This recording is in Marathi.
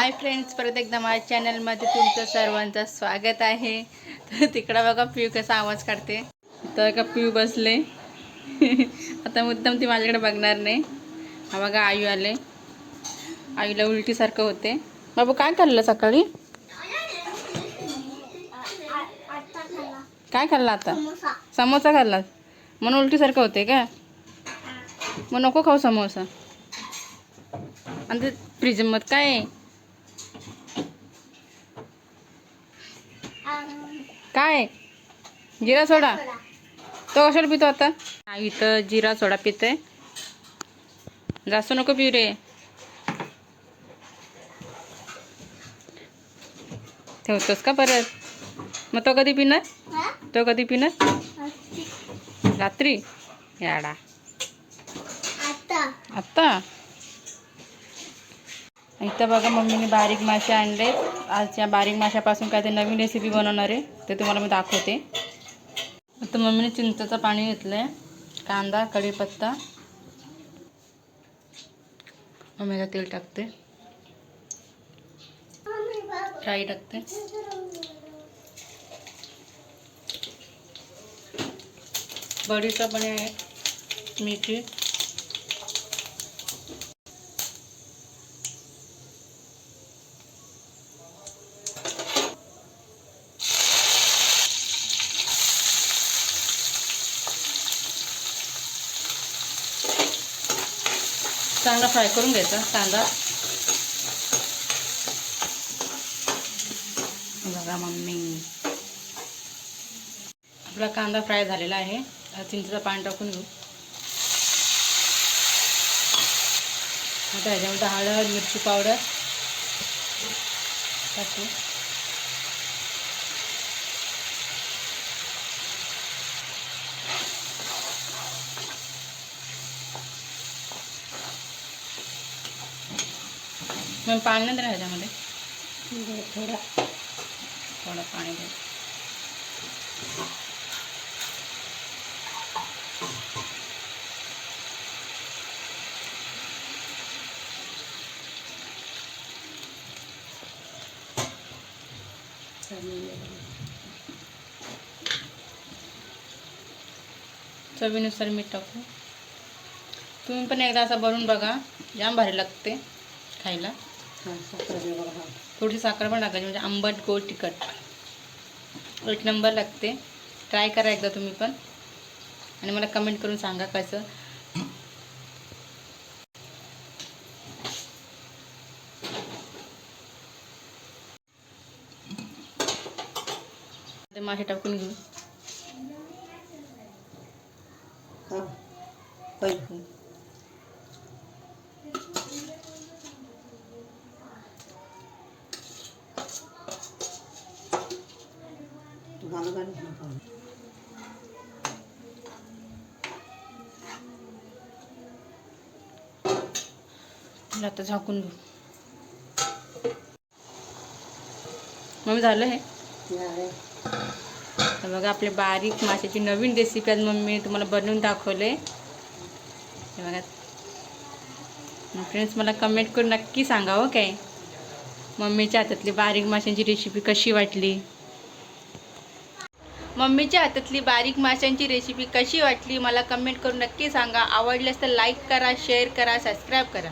हाय फ्रेंड्स परत एकदा माझ्या चॅनलमध्ये तुमचं सर्वांचं स्वागत आहे. तर तिकडं बघा पिऊ कसा आवाज काढते. तर का पिऊ बसले. आता मुद्दाम ती माझ्याकडे बघणार नाही. हा बघा आयू आले. आईला उलटीसारखं होते. बाबू काय खाल्लं सकाळी? काय खाल्लं आता? समोसा खाल्ला. म्हणून उलटीसारखं होते का? मग नको खाऊ समोसा. आणि ते फ्रीजमध्ये काय काय? जिरा सोडा. तो कशाला पितो आता? हा, इथं जिरा सोडा पिते जास्त नको पिऊ रे. ठेवतोस का परत? मग तो कधी पिणार? तो कधी पिणार? रात्री. याडा. आत्ता इथं बघा मम्मीने बारीक मासे आणले. आज या बारीक माशापासून काय ते नवीन रेसिपी बनवणार आहे. ते तुम्हाला मी दाखवते. आता मम्मीने चिंचेचं पाणी घेतलं आहे कांदा कढीपत्ता. मम्मीला तेल टाकते. राई टाकते. बडीचं पण आहे. मिरची चांगला फ्राय करून घ्यायचा. कांदा. बघा मम्मी. आपला कांदा फ्राय झालेला आहे. चिंचेचं पाणी टाकून घेऊ. आता ह्याच्यामध्ये हळद मिरची पावडर टाकू. मग पाणी नाही ह्याच्यामध्ये थोडा. थोडं पाणी दे चवीनुसार मीठ टाकू. तुम्ही पण एकदा असा बनवून बघा. जाम भारी लागते खायला. थोडी साखर पण टाकायची म्हणजे आंबट गोड तिखट. एक नंबर लागते. ट्राय करा एकदा तुम्ही पण. आणि मला कमेंट करून सांगा कसं. मासे टाकून घेऊ. आता झाकून घेऊ मग झालं हे? तर बघा आपले बारीक माशाची नवीन रेसिपी आज मम्मी तुम्हाला बनवून दाखवले. बघा. फ्रेंड्स मला कमेंट करून नक्की सांगा हो काय? मम्मीच्या हातातली बारीक माशांची रेसिपी कशी वाटली? मम्मीच्या हातातली बारीक माशांची रेसिपी कशी वाटली मला कमेंट करून नक्की सांगा. आवडल्यास तर लाईक करा शेअर करा सबस्क्राईब करा.